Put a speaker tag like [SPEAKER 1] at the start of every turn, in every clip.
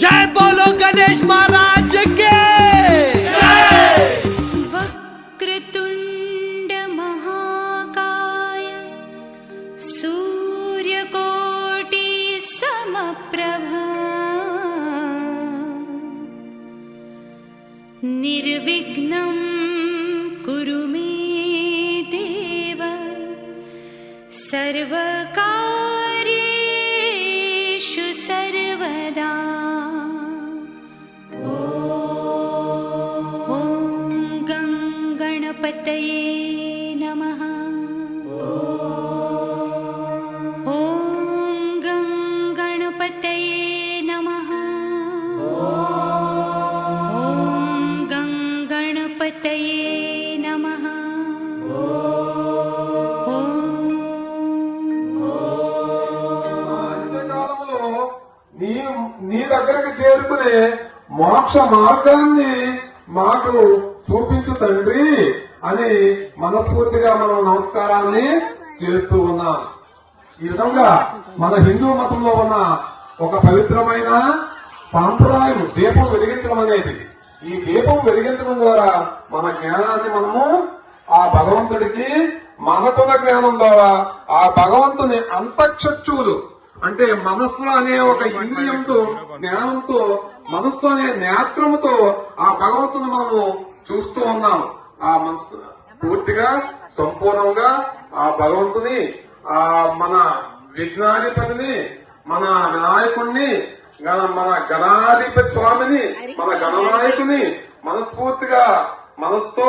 [SPEAKER 1] जय बोलो गणेश महाराज के।
[SPEAKER 2] वक्रतुण्डमहाकाय सूर्यकोटिसमप्रभा निर्विघ्नं कुरु मे देव। सर्वकार्येषु
[SPEAKER 3] నీ దగ్గరకు చేరుకునే మోక్ష మార్గాన్ని మాకు చూపించు తండ్రి అని మనస్ఫూర్తిగా మనం నమస్కారాన్ని చేస్తూ ఉన్నాం. ఈ విధంగా మన హిందూ మతంలో ఉన్న ఒక పవిత్రమైన సాంప్రదాయం దీపం వెలిగించడం అనేది. ఈ దీపం వెలిగించడం ద్వారా మన జ్ఞానాన్ని మనము ఆ భగవంతుడికి మనకున్న జ్ఞానం ద్వారా ఆ భగవంతుని అంతఃచక్షువులు అంటే మనస్సు అనే ఒక ఇంద్రియంతో జ్ఞానంతో మనస్సు అనే నేత్రముతో ఆ భగవంతుని మనము చూస్తూ ఉన్నాం. ఆ మనసు పూర్తిగా సంపూర్ణంగా ఆ భగవంతుని ఆ మన విఘ్నాధిపతిని మన వినాయకుణ్ణి మన గణాధిపతి స్వామిని మన గణనాయకుని మనస్ఫూర్తిగా మనస్తో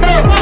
[SPEAKER 4] Let's go.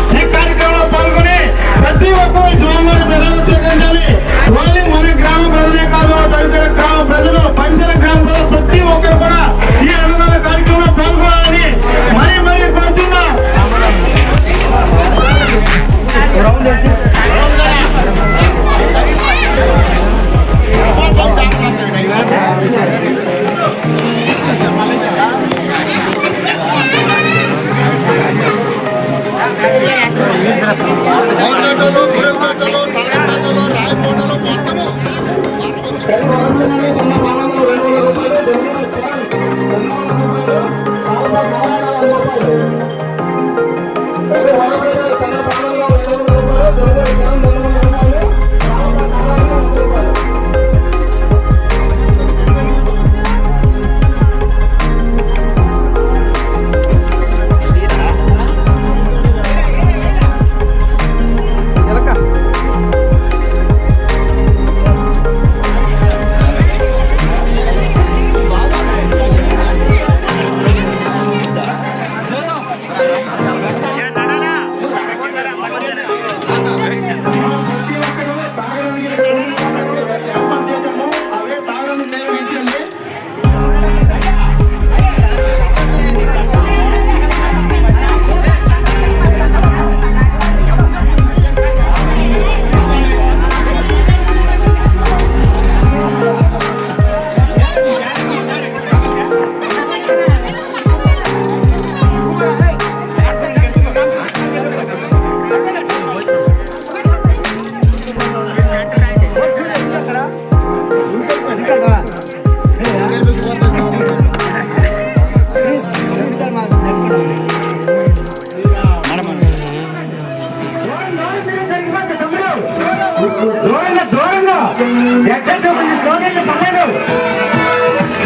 [SPEAKER 4] దూరంగా పర్లేదు.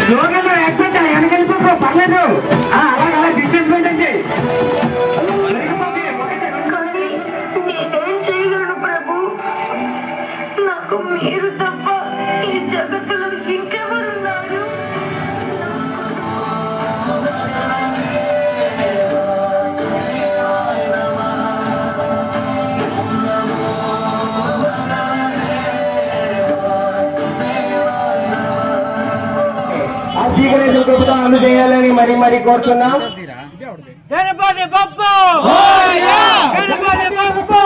[SPEAKER 4] స్లోగన్ ఎక్సెప్ట్ వెనకెళ్ళిపో పర్లేదు. ఆ, అలా డిస్టెన్స్ మెయింటైన్ చేయి
[SPEAKER 5] కానీ నేనేం చేయగలను నాకు మీరు
[SPEAKER 6] సుకృపత అమలు చేయాలని మరి మరి కోరుతున్నాం.
[SPEAKER 7] గణపతి బొబ్బు గణపతి బొబ్బు